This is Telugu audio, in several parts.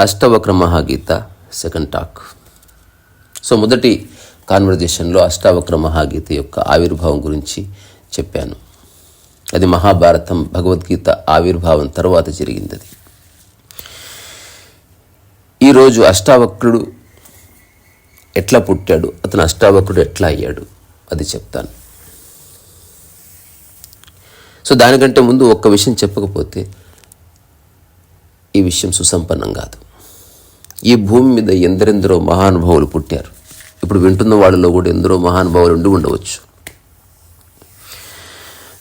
Ashtavakra Mahageeta second talk so మొదటి కాన్వర్జేషన్లో అష్టావక్ర మహాగీత యొక్క ఆవిర్భావం గురించి చెప్పాను. అది మహాభారతం భగవద్గీత ఆవిర్భావం తర్వాత జరిగింది అది ఈరోజు అష్టావక్రుడు ఎట్లా పుట్టాడు? అతను అష్టావక్రుడు ఎట్లా అయ్యాడు? అది చెప్తాను. సో దానికంటే ముందు ఒక్క విషయం చెప్పకపోతే ఈ విషయం సుసంపన్నం కాదు. ఈ భూమి మీద ఎందరెందరో మహానుభావులు పుట్టారు. ఇప్పుడు వింటున్న వాళ్ళలో కూడా ఎందరో మహానుభావులు ఉండి ఉండవచ్చు.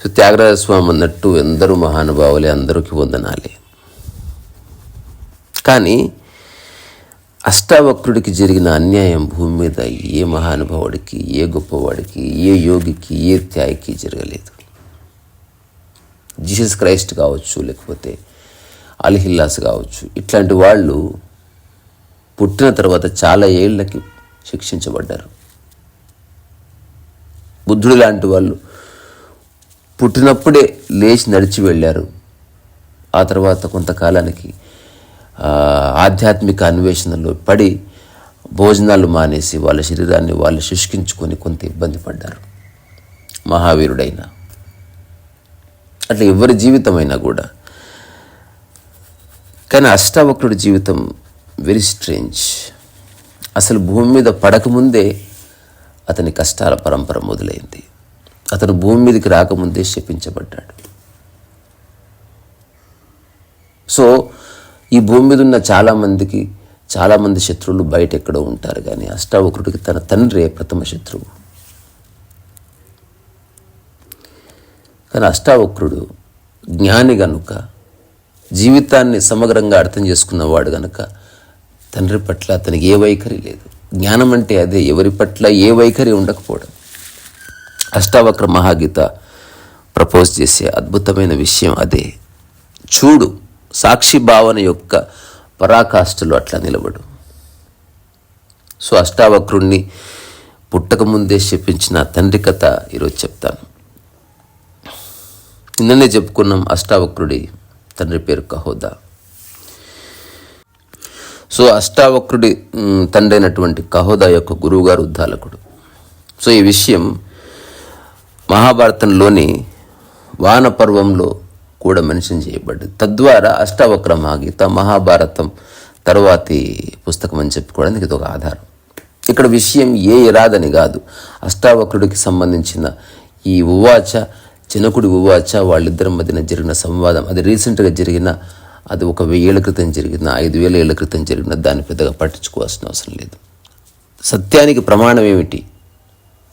సో త్యాగరాజ స్వామి అన్నట్టు ఎందరూ మహానుభావులే అందరికీ వందనాలే. కానీ అష్టావక్రుడికి జరిగిన అన్యాయం భూమి మీద ఏ మహానుభావుడికి ఏ గొప్పవాడికి ఏ యోగికి ఏ త్యాగికి జరగలేదు. జీసస్ క్రైస్ట్ కావచ్చు లేకపోతే అల్హిల్లాస్ కావచ్చు ఇట్లాంటి వాళ్ళు పుట్టిన తర్వాత చాలా ఏళ్ళకి శిక్షించబడ్డారు. బుద్ధుడు లాంటి వాళ్ళు పుట్టినప్పుడే లేచి నడిచి వెళ్ళారు. ఆ తర్వాత కొంతకాలానికి ఆధ్యాత్మిక అన్వేషణలో పడి భోజనాలు మానేసి వాళ్ళ శరీరాన్ని వాళ్ళు శుష్కించుకొని కొంత ఇబ్బంది పడ్డారు. మహావీరుడైన అట్లా ఎవరి జీవితమైనా కూడా. కానీ అష్టావక్రుడి జీవితం వెరీ స్ట్రేంజ్ అసలు భూమి మీద పడకముందే అతని కష్టాల పరంపర మొదలైంది. అతను భూమి మీదకి రాకముందే శపించబడ్డాడు. సో ఈ భూమి మీద ఉన్న చాలామందికి చాలామంది శత్రువులు బయట ఎక్కడో ఉంటారు. కానీ అష్టావక్రుడికి తన తండ్రే ప్రథమ శత్రువు? కానీ అష్టావక్రుడు జ్ఞాని గనుక జీవితాన్ని సమగ్రంగా అర్థం చేసుకున్నవాడు గనుక తండ్రి పట్ల అతనికి ఏ వైఖరి లేదు. జ్ఞానం అంటే అదే ఎవరి పట్ల ఏ వైఖరి ఉండకపోవడం. అష్టావక్ర మహాగీత ప్రపోజ్ చేసే అద్భుతమైన విషయం అదే. చూడు సాక్షి భావన యొక్క పరాకాష్ఠలు అట్లా నిలబడు. సో అష్టావక్రుణ్ణి పుట్టకముందే చెప్పించిన తండ్రి కథ ఈరోజు చెప్తాను. నిన్ననే చెప్పుకున్నాం అష్టావక్రుడి తండ్రి పేరు కహోదా. సో అష్టావక్రుడి తండ్రి అయినటువంటి కహోదా యొక్క గురువుగారు ఉద్దాలకుడు సో ఈ విషయం మహాభారతంలోని వాన పర్వంలో కూడా మెన్షన్ చేయబడ్డది. తద్వారా అష్టావక్ర మహాగీత మహాభారతం తరువాతి పుస్తకం అని చెప్పుకోవడానికి ఇది ఒక ఆధారం. ఇక్కడ విషయం ఏ ఇరాదని కాదు. అష్టావక్రుడికి సంబంధించిన ఈ ఉవాచ చినకుడి ఉవాచ వాళ్ళిద్దరి మధ్యన జరిగిన సంవాదం. అది రీసెంట్గా జరిగిన అది ఒక వెయ్యేళ్ళ క్రితం జరిగిన ఐదు వేల ఏళ్ళ క్రితం జరిగిన దాన్ని పెద్దగా పట్టించుకోవాల్సిన అవసరం లేదు. సత్యానికి ప్రమాణం ఏమిటి?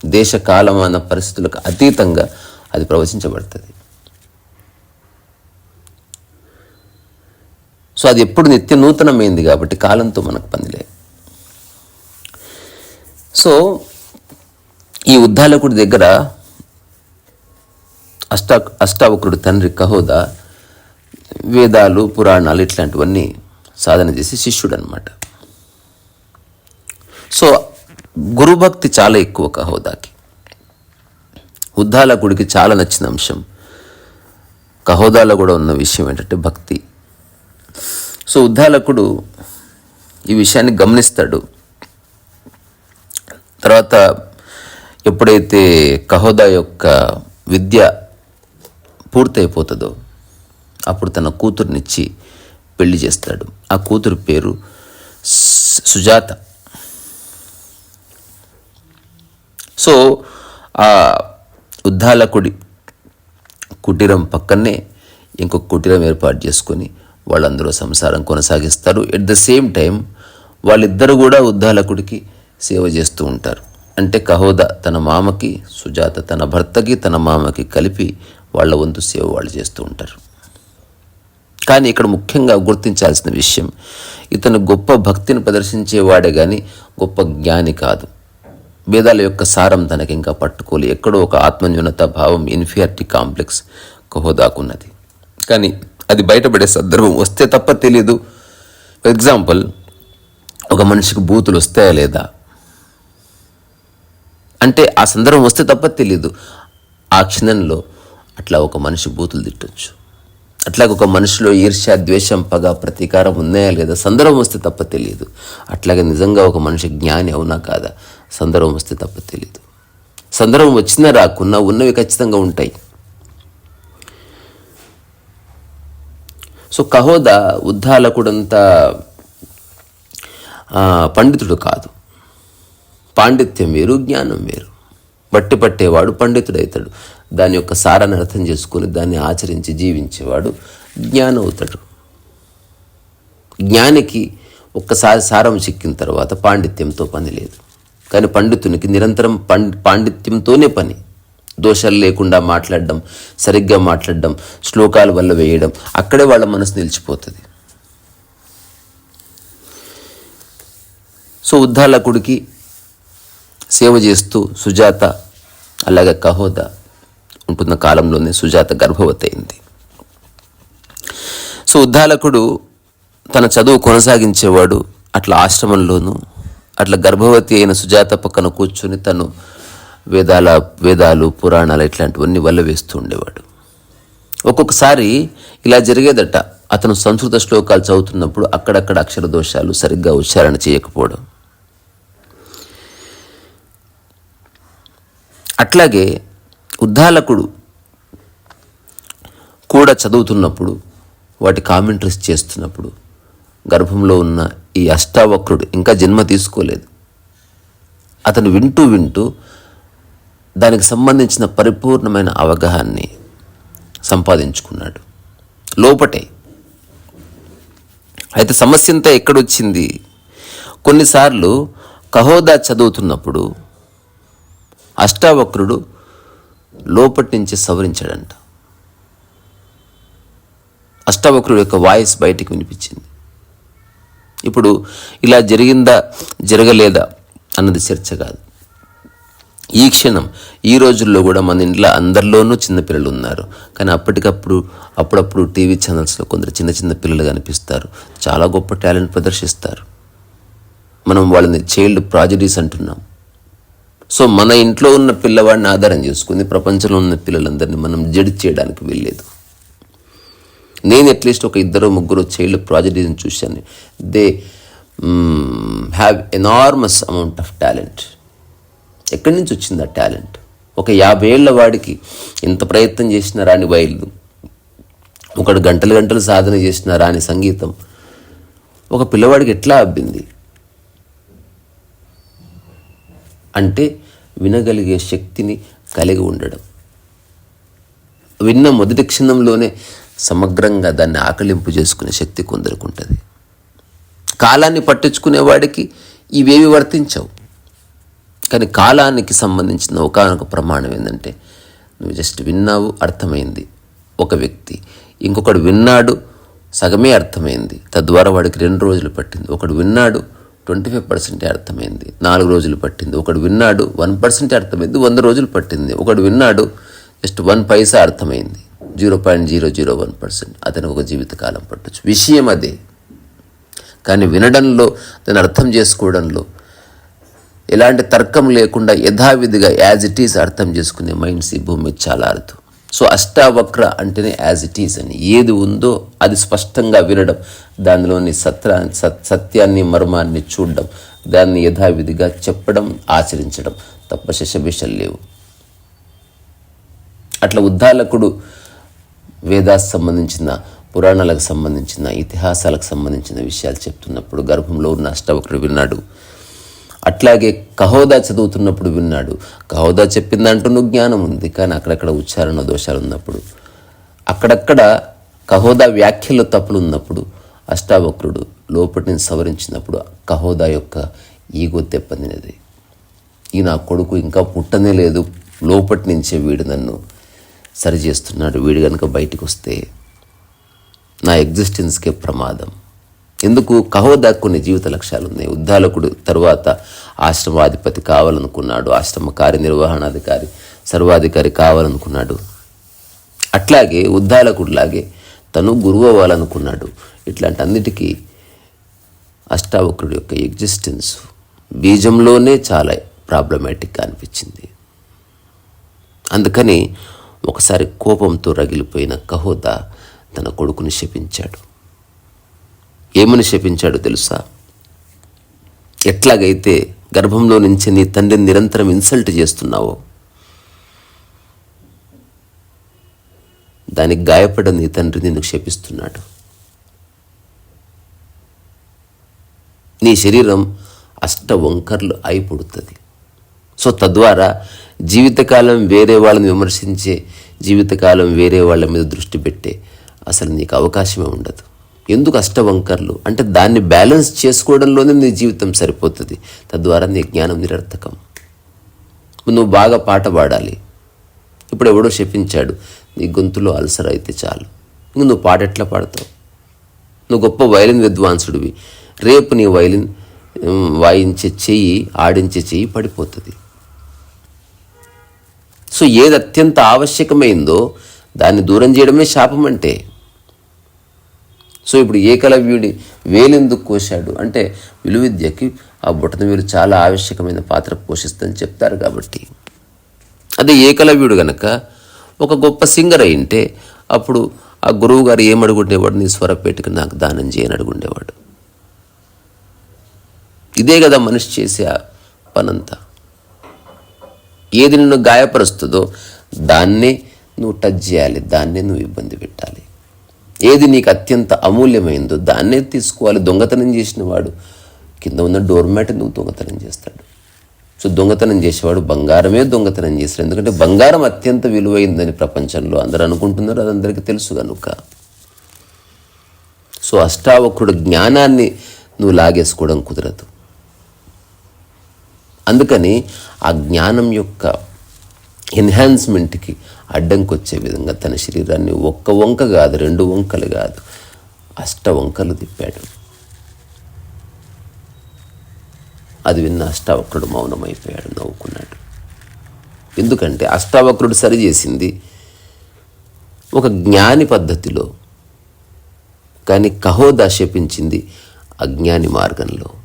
దేశ కాలమాన పరిస్థితులకు అతీతంగా అది ప్రవచించబడుతుంది. సో అది ఎప్పుడు నిత్య నూతనమైంది కాబట్టి కాలంతో మనకు పనిలే సో ఈ ఉద్దాలకుడి దగ్గర అష్టా అష్టావకుడు తండ్రి కహోద వేదాలు పురాణాలు ఇట్లాంటివన్నీ సాధన చేసి శిష్యుడు అనమాట సో గురుభక్తి చాలా ఎక్కువ కహోదాకి. ఉద్దాలకుడికి చాలా నచ్చిన అంశం. కహోదాలో కూడా ఉన్న విషయం ఏంటంటే భక్తి. సో ఉద్దాలకుడు ఈ విషయాన్ని గమనిస్తాడు. తర్వాత ఎప్పుడైతే కహోదా యొక్క విద్య పూర్తయిపోతుందో అప్పుడు తన కూతురునిచ్చి పెళ్ళి చేస్తాడు. ఆ కూతురు పేరు సుజాత. సో ఆ ఉద్దాలకుడి కుటీరం పక్కనే ఇంకొక కుటీరం ఏర్పాటు చేసుకొని వాళ్ళందరూ సంసారం కొనసాగిస్తారు. ఎట్ ద సేమ్ టైం వాళ్ళిద్దరు కూడా ఉద్దాలకుడికి సేవ చేస్తూ ఉంటారు. అంటే కహోద తన మామకి సుజాత తన భర్తకి తన మామకి కలిపి వాళ్ళ వంతు సేవ వాళ్ళు చేస్తూ ఉంటారు. కానీ ఇక్కడ ముఖ్యంగా గుర్తించాల్సిన విషయం ఇతను గొప్ప భక్తిని ప్రదర్శించేవాడే కానీ గొప్ప జ్ఞాని కాదు. వేదాల యొక్క సారం తనకి ఇంకా పట్టుకోలే ఎక్కడో ఒక ఆత్మన్యూనత భావం ఇన్ఫియారిటీ కాంప్లెక్స్ హోదాకున్నది కానీ అది బయటపడే సందర్భం వస్తే తప్ప తెలియదు ఫర్ ఎగ్జాంపుల్ ఒక మనిషికి బూతులు వస్తాయా లేదా? అంటే ఆ సందర్భం వస్తే తప్ప తెలియదు ఆ క్షణంలో అట్లా ఒక మనిషి బూతులు తిట్టొచ్చు. అట్లా ఒక మనిషిలో ఈర్ష్య ద్వేషం పగ ప్రతీకారం ఉన్నాయా లేదా సందర్భం వస్తే తప్ప తెలియదు. అట్లాగే నిజంగా ఒక మనిషి జ్ఞాని అవునా కాదా? సందర్భం వస్తే తప్ప తెలియదు. సందర్భం వచ్చినా రాకున్నా ఉన్నవి ఖచ్చితంగా ఉంటాయి. సో కహోదా ఉద్దాలకుడంత ఆ, పండితుడు కాదు. పాండిత్యం వేరు జ్ఞానం వేరు. బట్టి పట్టేవాడు పండితుడైతాడు. దాని యొక్క సారాన్ని అర్థం చేసుకుని దాన్ని ఆచరించి జీవించేవాడు జ్ఞానం అవుతాడు జ్ఞానికి ఒక్కసారి సారం చిక్కిన తర్వాత పాండిత్యంతో పని లేదు. కానీ పండితునికి నిరంతరం పండి పాండిత్యంతోనే పని. దోషాలు లేకుండా మాట్లాడడం సరిగ్గా మాట్లాడడం శ్లోకాల వల్ల వేయడం అక్కడే వాళ్ళ మనసు నిలిచిపోతుంది. సో ఉద్దాలకుడికి సేవ చేస్తూ సుజాత అలాగే కహోదా ఉంటున్న కాలంలోనే సుజాత గర్భవతి అయింది సో ఉద్దాలకుడు తన చదువు కొనసాగించేవాడు అట్లా ఆశ్రమంలోనూ అట్లా గర్భవతి అయిన సుజాత పక్కన కూర్చొని తను వేదాల వేదాలు పురాణాలు ఇట్లాంటివన్నీ వల్ల వేస్తూ ఉండేవాడు. ఒక్కొక్కసారి ఇలా జరిగేదట అతను సంస్కృత శ్లోకాలు చదువుతున్నప్పుడు అక్కడక్కడ అక్షర దోషాలు సరిగ్గా ఉచ్చారణ చేయకపోవడం. అట్లాగే ఉద్దాలకుడు కూడా చదువుతున్నప్పుడు వాటి కామెంట్రీస్ చేస్తున్నప్పుడు గర్భంలో ఉన్న ఈ అష్టావక్రుడు ఇంకా జన్మ తీసుకోలేదు. అతను వింటూ వింటూ దానికి సంబంధించిన పరిపూర్ణమైన అవగాహాన్ని సంపాదించుకున్నాడు. లోపటే. అయితే సమస్య అంతా ఎక్కడొచ్చింది? కొన్నిసార్లు కహోదా చదువుతున్నప్పుడు అష్టావక్రుడు లోపటి నుంచి సవరించాడంట. అష్టవక్రుడు యొక్క వాయిస్ బయటికి వినిపించింది. ఇప్పుడు ఇలా జరిగిందా జరగలేదా అన్నది చర్చ కాదు. ఈ క్షణం ఈ రోజుల్లో కూడా మన ఇంట్లో అందరిలోనూ చిన్నపిల్లలు ఉన్నారు. కానీ అప్పటికప్పుడు అప్పుడప్పుడు టీవీ ఛానల్స్లో కొందరు చిన్న చిన్న పిల్లలు కనిపిస్తారు చాలా గొప్ప టాలెంట్ ప్రదర్శిస్తారు. మనం వాళ్ళని చైల్డ్ ప్రాజడీస్ అంటున్నాం. సో మన ఇంట్లో ఉన్న పిల్లవాడిని ఆధారం చేసుకుని ప్రపంచంలో ఉన్న పిల్లలందరినీ మనం జడ్జ్ చేయడానికి వెళ్ళలేదు నేను అట్లీస్ట్ ఒక ఇద్దరు ముగ్గురు చైల్డ్ ప్రాజెక్ట్ని చూశాను. They have enormous amount of talent. ఎక్కడి నుంచి వచ్చింది ఆ టాలెంట్? ఒక యాభై ఏళ్ళ వాడికి ఎంత ప్రయత్నం చేసినా రాని వైల్డ్ ఒకడు గంటలు గంటలు సాధన చేసినా రాని సంగీతం ఒక పిల్లవాడికి ఎట్లా అబ్బింది? అంటే వినగలిగే శక్తిని కలిగి ఉండడం. విన్న మొదటి క్షణంలోనే సమగ్రంగా దాన్ని ఆకలింపు చేసుకునే శక్తి కొందరికి ఉంటుంది కాలాన్ని పట్టించుకునేవాడికి ఇవేవి వర్తించవు. కానీ కాలానికి సంబంధించిన ఒకనొక ప్రమాణం ఏంటంటే నువ్వు జస్ట్ విన్నావు అర్థమైంది. ఒక వ్యక్తి ఇంకొకడు విన్నాడు సగమే అర్థమైంది. తద్వారా వాడికి రెండు రోజులు పట్టింది. ఒకడు విన్నాడు ట్వంటీ ఫైవ్ పర్సెంటే అర్థమైంది. నాలుగు రోజులు పట్టింది. ఒకడు విన్నాడు వన్ పర్సెంటే అర్థమైంది. వంద రోజులు పట్టింది. ఒకడు విన్నాడు జస్ట్ వన్ పైసా అర్థమైంది. Zero point zero zero one percent. అతనికి ఒక జీవితకాలం పట్టచ్చు. విషయం అదే. కానీ వినడంలో దాన్ని అర్థం చేసుకోవడంలో ఎలాంటి తర్కం లేకుండా యథావిధిగా యాజ్ ఇట్ ఈస్ అర్థం చేసుకునే మైండ్స్ ఈ భూమి చాలా అరుదు సో అష్టావక్ర అంటేనే యాజ్ ఇట్ ఈస్ అని. ఏది ఉందో అది స్పష్టంగా వినడం. దానిలోని సత్రా సత్యాన్ని మర్మాన్ని చూడడం. దాన్ని యథావిధిగా చెప్పడం ఆచరించడం. తప్ప శశభిషలు లేవు. అట్లా ఉద్దాలకుడు వేదాస్ సంబంధించిన పురాణాలకు సంబంధించిన ఇతిహాసాలకు సంబంధించిన విషయాలు చెప్తున్నప్పుడు గర్భంలో ఉన్న అష్టవక్రుడు విన్నాడు. అట్లాగే కహోదా చదువుతున్నప్పుడు విన్నాడు. కహోదా చెప్పింది అంటూ జ్ఞానం ఉంది కానీ అక్కడక్కడ ఉచ్చారణ దోషాలు ఉన్నప్పుడు అక్కడక్కడ కహోదా వ్యాఖ్యలో తప్పులు ఉన్నప్పుడు అష్టావక్రుడు లోపటిని సవరించినప్పుడు కహోదా యొక్క ఈగో తెప్పందినది. ఈ నా కొడుకు ఇంకా పుట్టనే లేదు లోపటి నుంచే వీడు నన్ను సరిచేస్తున్నాడు వీడు కనుక బయటకు వస్తే నా ఎగ్జిస్టెన్స్కే ప్రమాదం. ఎందుకు కహోదా కొన్ని జీవిత లక్ష్యాలు ఉన్నాయి ఉద్దాలకుడు తరువాత ఆశ్రమాధిపతి కావాలనుకున్నాడు. ఆశ్రమ కార్యనిర్వహణాధికారి సర్వాధికారి కావాలనుకున్నాడు. అట్లాగే ఉద్దాలకుడిలాగే తను గురువు అవ్వాలనుకున్నాడు ఇట్లాంటి అన్నిటికీ అష్టావక్రుడి యొక్క ఎగ్జిస్టెన్స్ బీజంలోనే చాలా ప్రాబ్లమాటిక్గా అనిపించింది. అందుకని ఒకసారి కోపంతో రగిలిపోయిన కహోద తన కొడుకుని శపించాడు. ఏమని శపించాడు తెలుసా? ఎట్లాగైతే గర్భంలో నుంచి నీ తండ్రిని నిరంతరం ఇన్సల్ట్ చేస్తున్నావో దానికి గాయపడ నీ తండ్రి నిన్ను క్షపిస్తున్నాడు. నీ శరీరం అష్ట వంకర్లు అయి పుడుతుంది సో తద్వారా జీవితకాలం వేరే వాళ్ళని విమర్శించే జీవితకాలం వేరే వాళ్ళ మీద దృష్టి పెట్టే అసలు నీకు అవకాశమే ఉండదు. ఎందుకు అష్టవంకర్లు? అంటే దాన్ని బ్యాలెన్స్ చేసుకోవడంలోనే నీ జీవితం సరిపోతుంది. తద్వారా నీ జ్ఞానం నిరర్థకం. నువ్వు బాగా పాట పాడాలి. ఇప్పుడు ఎవడో శపించాడు. నీ గొంతులో అల్సర్ అయితే చాలు. ఇంక నువ్వు పాట ఎట్లా పాడతావు? నువ్వు గొప్ప వైలిన్ విద్వాంసుడివి. రేపు నీ వైలిన్ వాయించే చెయ్యి ఆడించే చెయ్యి పడిపోతుంది. సో ఏది అత్యంత ఆవశ్యకమైందో దాన్ని దూరం చేయడమే శాపం అంటే. సో ఇప్పుడు ఏకలవ్యుడి వేలెందుకు కోశాడు? అంటే విలువిద్యకి ఆ బుట్టన వేలు చాలా ఆవశ్యకమైన పాత్ర పోషిస్తుందని చెప్తారు కాబట్టి. అదే ఏకలవ్యుడు గనక ఒక గొప్ప సింగర్ అయింటే అప్పుడు ఆ గురువు గారు ఏమడుగుండేవాడు? నీ స్వరపేటకి నాకు దానం చేయని అడుగుండేవాడు. ఇదే కదా మనిషి చేసే పనంతా. ఏది నిన్ను గాయపరుస్తుందో దాన్నే నువ్వు టచ్ చేయాలి దాన్నే నువ్వు ఇబ్బంది పెట్టాలి. ఏది నీకు అత్యంత అమూల్యమైందో దాన్నే తీసుకోవాలి. దొంగతనం చేసిన వాడు కింద ఉన్న డోర్ మ్యాట్ నువ్వు దొంగతనం చేస్తాడు? సో దొంగతనం చేసేవాడు బంగారమే దొంగతనం చేస్తాడు. ఎందుకంటే బంగారం అత్యంత విలువైందని ప్రపంచంలో అందరూ అనుకుంటున్నారు. అది అందరికీ తెలుసు కనుక. సో అష్టావక్రుడు జ్ఞానాన్ని నువ్వు లాగేసుకోవడం కుదరదు. అందుకని ఆ జ్ఞానం యొక్క ఎన్హాన్స్మెంట్కి అడ్డంకి వచ్చే విధంగా తన శరీరాన్ని ఒక్క వంక కాదు రెండు వంకలు కాదు అష్ట వంకలు తిప్పాడు. అది విన్న అష్టావక్రుడు మౌనమైపోయాడు నవ్వుకున్నాడు. ఎందుకంటే అష్టావక్రుడు సరిచేసింది ఒక జ్ఞాని పద్ధతిలో కానీ కహోదా శపించింది అజ్ఞాని మార్గంలో.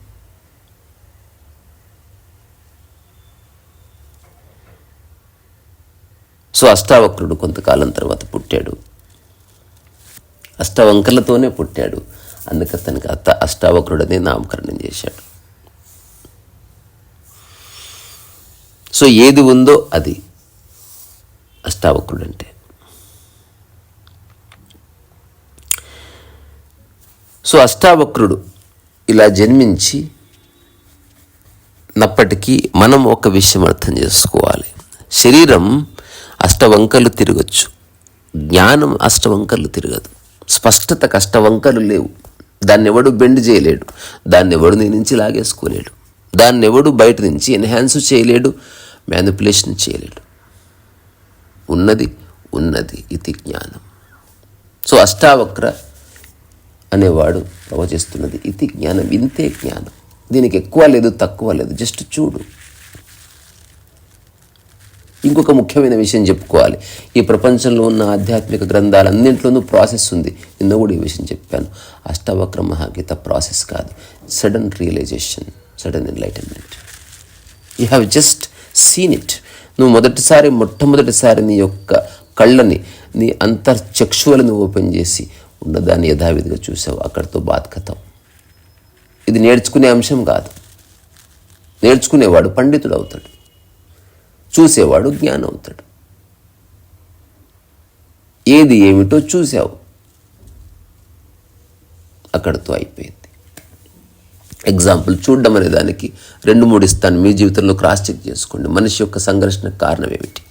సో అష్టావక్రుడు కొంతకాలం తర్వాత పుట్టాడు. అష్టవంకర్లతోనే పుట్టాడు. అందుకే అతనికి అత్త అష్టావక్రుడనే నామకరణం చేశాడు. సో ఏది ఉందో అది అష్టావక్రుడు అంటే సో అష్టావక్రుడు ఇలా జన్మించి నప్పటికీ మనం ఒక విషయం అర్థం చేసుకోవాలి. శరీరం అష్టవంకలు తిరగచ్చు. జ్ఞానం అష్టవంకలు తిరగదు. స్పష్టత కష్టవంకలు లేవు. దాన్ని ఎవడు బెండ్ చేయలేడు. దాన్ని ఎవడు నీ నుంచి లాగేసుకోలేడు. దాన్ని ఎవడు బయట నుంచి ఎన్హాన్స్ చేయలేడు మ్యానిపులేషన్ చేయలేడు. ఉన్నది ఉన్నది ఇది జ్ఞానం. సో అష్టావక్ర అనేవాడు ప్రవచిస్తున్నది ఇది జ్ఞానం. ఇంతే జ్ఞానం. దీనికి ఎక్కువ లేదు తక్కువ లేదు. జస్ట్ చూడు. ఇంకొక ముఖ్యమైన విషయం చెప్పుకోవాలి. ఈ ప్రపంచంలో ఉన్న ఆధ్యాత్మిక గ్రంథాలన్నింటిలోనూ ప్రాసెస్ ఉంది. నిన్న కూడా ఈ విషయం చెప్పాను. అష్టవక్ర మహాగీత ప్రాసెస్ కాదు. Sudden realisation sudden enlightenment. You have just seen it నువ్వు మొదటిసారి మొట్టమొదటిసారి నీ యొక్క కళ్ళని నీ అంతర్చక్షువులను ఓపెన్ చేసి ఉన్నదాన్ని యథావిధిగా చూసావు. అక్కడితో బాధకతం ఇది నేర్చుకునే అంశం కాదు. నేర్చుకునేవాడు పండితుడు అవుతాడు. చూసేవాడు జ్ఞానం అవుతాడు ఏది ఏమిటో చూసావు. అక్కడితో అయిపోయింది. ఎగ్జాంపుల్ చూడడం అనే దానికి రెండు మూడు ఇస్తాను. మీ జీవితంలో క్రాస్ చెక్ చేసుకోండి. మనిషి యొక్క సంఘర్షణ కారణం ఏమిటి?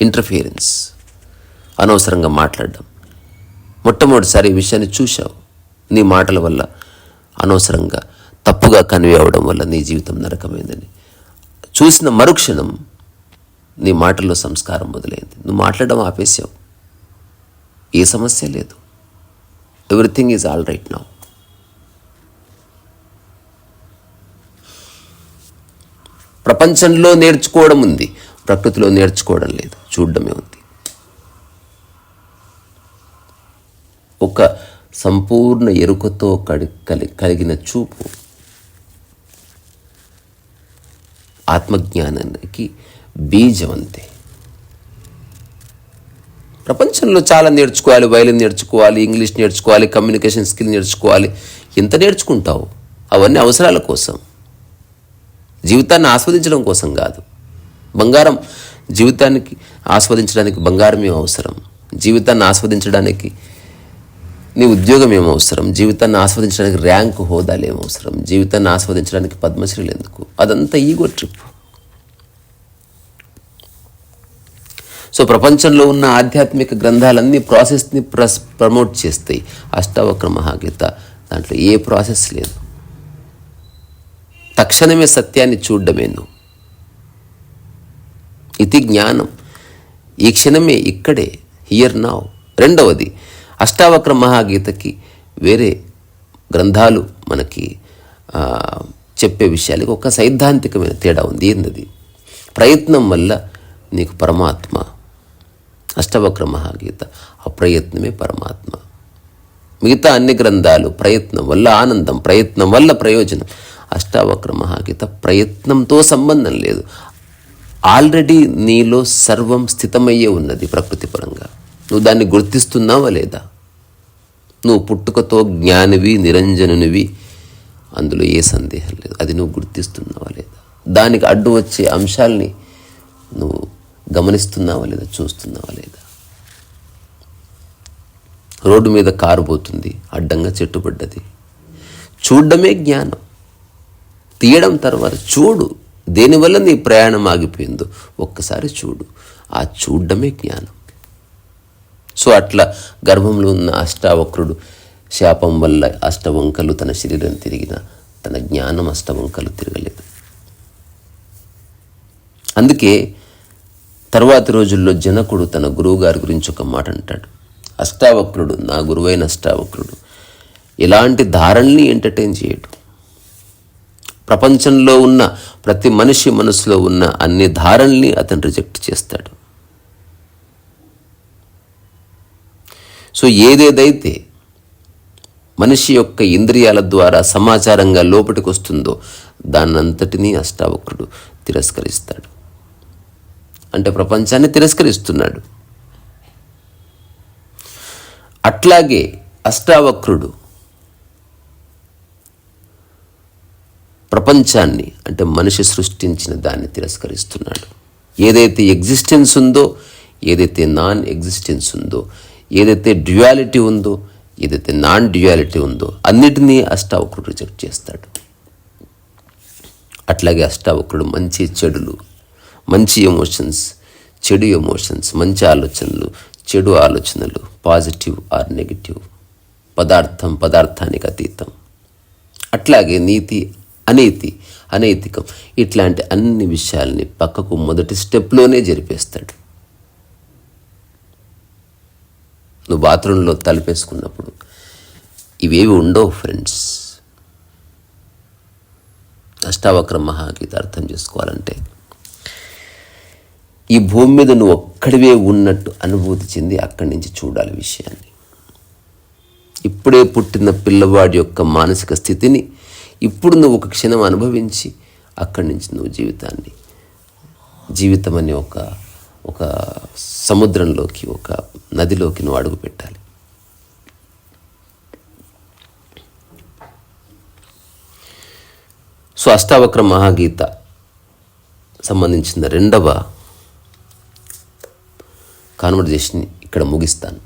ఇంటర్ఫియరెన్స్ అనవసరంగా మాట్లాడడం. మొట్టమొదటిసారి ఈ విషయాన్ని చూశావు. నీ మాటల వల్ల అనవసరంగా తప్పుగా కన్వే అవ్వడం వల్ల నీ జీవితం నరకమైందని. చూసిన మరుక్షణం నీ మాటల్లో సంస్కారం మొదలైంది. నువ్వు మాట్లాడడం ఆపేసావు ఏ సమస్య లేదు. Everything is all right now ప్రపంచంలో నేర్చుకోవడం ఉంది. ప్రకృతిలో నేర్చుకోవడం లేదు. చూడడమే ఉంది. ఒక సంపూర్ణ ఎరుకతో కడి కలి కలిగిన చూపు ఆత్మజ్ఞానానికి బీజం అంతే ప్రపంచంలో చాలా నేర్చుకోవాలి వైలిన్ నేర్చుకోవాలి ఇంగ్లీష్ నేర్చుకోవాలి కమ్యూనికేషన్ స్కిల్ నేర్చుకోవాలి. ఎంత నేర్చుకుంటావు? అవన్నీ అవసరాల కోసం. జీవితాన్ని ఆస్వాదించడం కోసం కాదు. బంగారం జీవితానికి ఆస్వాదించడానికి బంగారమే అవసరం. జీవితాన్ని ఆస్వాదించడానికి నీ ఉద్యోగం ఏమవసరం జీవితాన్ని ఆస్వాదించడానికి ర్యాంక్ హోదాలు ఏమవసరం జీవితాన్ని ఆస్వాదించడానికి పద్మశ్రీలు ఎందుకు? అదంతా ఈగో ట్రిప్. సో ప్రపంచంలో ఉన్న ఆధ్యాత్మిక గ్రంథాలన్నీ ప్రాసెస్ని ప్రస్ ప్రమోట్ చేస్తాయి. అష్టావక్ర మహాగీత. దాంట్లో ఏ ప్రాసెస్ లేదు. తక్షణమే సత్యాన్ని చూడడమేను. ఇది జ్ఞానం. ఈ క్షణమే ఇక్కడే. హియర్ నావ్ రెండవది అష్టావక్ర మహాగీతకి వేరే గ్రంథాలు మనకి చెప్పే విషయాలకి ఒక సైద్ధాంతికమైన తేడా ఉంది. ఏంది ప్రయత్నం వల్ల నీకు పరమాత్మ అష్టవక్ర మహాగీత అప్రయత్నమే పరమాత్మ. మిగతా అన్ని గ్రంథాలు ప్రయత్నం వల్ల ఆనందం ప్రయత్నం వల్ల ప్రయోజనం. అష్టావక్ర మహాగీత ప్రయత్నంతో సంబంధం లేదు. ఆల్రెడీ నీలో సర్వం స్థితమయ్యే ఉన్నది ప్రకృతి పరంగా. నువ్వు దాన్ని గుర్తిస్తున్నావా లేదా? నువ్వు పుట్టుకతో జ్ఞానివి నిరంజనునివి అందులో ఏ సందేహం లేదు. అది నువ్వు గుర్తిస్తున్నావా లేదా? దానికి అడ్డు వచ్చే అంశాలని నువ్వు గమనిస్తున్నావా లేదా చూస్తున్నావా లేదా? రోడ్డు మీద కారు పోతుంది అడ్డంగా చెట్టు పడ్డది చూడడమే జ్ఞానం. తీయడం తర్వాత చూడు దేనివల్ల నీ ప్రయాణం ఆగిపోయిందో ఒక్కసారి చూడు. ఆ చూడడమే జ్ఞానం. సో అట్లా గర్భంలో ఉన్న అష్టావక్రుడు శాపం వల్ల అష్టవంకలు తన శరీరం తిరిగిన తన జ్ఞానం అష్టవంకలు తిరగలేదు. అందుకే తర్వాతి రోజుల్లో జనకుడు తన గురువు గారి గురించి ఒక మాట అంటాడు. అష్టావక్రుడు నా గురువైన అష్టావక్రుడు ఎలాంటి ధారణని ఎంటర్టైన్ చేయడు. ప్రపంచంలో ఉన్న ప్రతి మనిషి మనసులో ఉన్న అన్ని ధారణల్ని అతను రిజెక్ట్ చేస్తాడు. సో ఏదేదైతే మనిషి యొక్క ఇంద్రియాల ద్వారా సమాచారంగా లోపలికి వస్తుందో దాన్నంతటినీ అష్టావక్రుడు తిరస్కరిస్తాడు. అంటే ప్రపంచాన్ని తిరస్కరిస్తున్నాడు. అట్లాగే అష్టావక్రుడు ప్రపంచాన్ని అంటే మనిషి సృష్టించిన దాన్ని తిరస్కరిస్తున్నాడు. ఏదైతే ఎగ్జిస్టెన్స్ ఉందో ఏదైతే నాన్ ఎగ్జిస్టెన్స్ ఉందో ఏదైతే డ్యుయాలిటీ ఉందో ఏదైతే నాన్ డ్యుయాలిటీ ఉందో అన్నిటినీ అష్టావక్రుడు రిజెక్ట్ చేస్తాడు. అట్లాగే అష్టావక్రుడు మంచి చెడులు మంచి ఎమోషన్స్ చెడు ఎమోషన్స్ మంచి ఆలోచనలు చెడు ఆలోచనలు పాజిటివ్ ఆర్ నెగిటివ్ పదార్థం పదార్థానికి అతీతం. అట్లాగే నీతి అనీతి అనైతికం ఇట్లాంటి అన్ని విషయాల్ని పక్కకు మొదటి స్టెప్లోనే జరిపేస్తాడు. నువ్వు బాత్రూంలో తలుపేసుకున్నప్పుడు ఇవేవి ఉండవు ఫ్రెండ్స్. అష్టావక్ర మహాగీత అర్థం చేసుకోవాలంటే ఈ భూమి మీద నువ్వు ఒక్కడివే ఉన్నట్టు అనుభూతి చెంది అక్కడి నుంచి చూడాలి విషయాన్ని. ఇప్పుడే పుట్టిన పిల్లవాడి యొక్క మానసిక స్థితిని ఇప్పుడు నువ్వు ఒక క్షణం అనుభవించి అక్కడి నుంచి నువ్వు జీవితాన్ని జీవితం అనే ఒక ఒక సముద్రంలోకి ఒక నదిలోకి నువ్వు అడుగు పెట్టాలి. సో అష్టావక్ర మహాగీత సంబంధించిన రెండవ కాన్వర్జేషన్ ఇక్కడ ముగిస్తాను.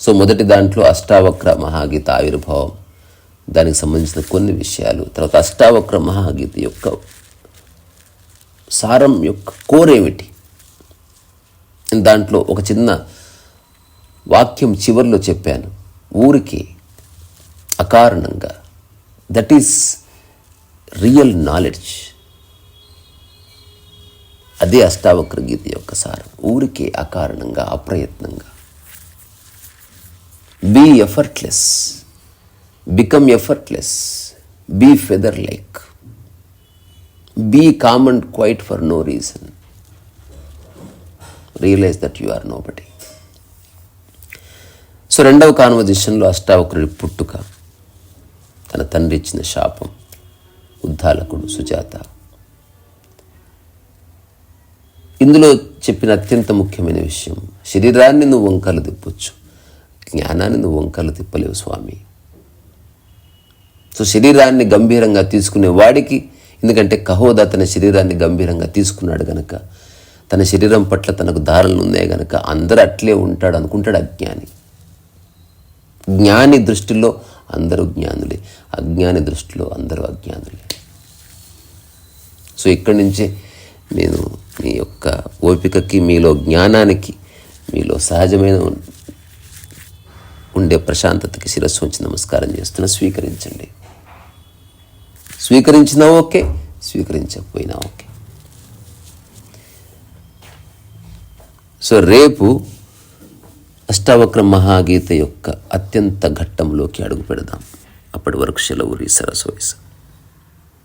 సో మొదటి దాంట్లో అష్టావక్ర మహాగీత ఆవిర్భావం దానికి సంబంధించిన కొన్ని విషయాలు తర్వాత అష్టావక్ర మహాగీత యొక్క సారం యొక్క కోర్ ఏమిటి? దాంట్లో ఒక చిన్న వాక్యం చివరిలో చెప్పాను. ఊరికి అకారణంగా. దట్ ఈస్ రియల్ నాలెడ్జ్ అదే అష్టావక్ర గీత యొక్క సారం. ఊరికే అకారణంగా అప్రయత్నంగా. Be effortless become effortless be feather like be calm and quiet for no reason realise that you are nobody so రెండవ కాన్వర్జేషన్లో అష్టావక్రుడి పుట్టుక తన తండ్రి ఇచ్చిన శాపం ఉద్దాలకుడు సుజాత. ఇందులో చెప్పిన అత్యంత ముఖ్యమైన విషయం శరీరాన్ని నువ్వు వంకలు తిప్పొచ్చు జ్ఞానాన్ని నువ్వు వంకలు తిప్పలేవు స్వామి. సో శరీరాన్ని గంభీరంగా తీసుకునే వాడికి ఎందుకంటే కహోద తన శరీరాన్ని గంభీరంగా తీసుకున్నాడు గనక తన శరీరం పట్ల తనకు దారులు ఉన్నాయి గనక అందరూ అట్లే ఉంటాడు అనుకుంటాడు అజ్ఞాని. జ్ఞాని దృష్టిలో అందరూ జ్ఞానులే అజ్ఞాని దృష్టిలో అందరూ అజ్ఞానులే. సో ఇక్కడి నుంచే నేను మీ యొక్క ఓపికకి మీలో జ్ఞానానికి మీలో సహజమైన ఉండే ప్రశాంతతకి శిరస్సు ఉంచి నమస్కారం చేస్తున్నా. స్వీకరించండి. స్వీకరించినా ఓకే స్వీకరించకపోయినా ఓకే. సో రేపు అష్టావక్ర మహాగీత యొక్క అత్యంత ఘట్టంలోకి అడుగు పెడదాం. అప్పటి వరకు సెలవు సరస్వయసు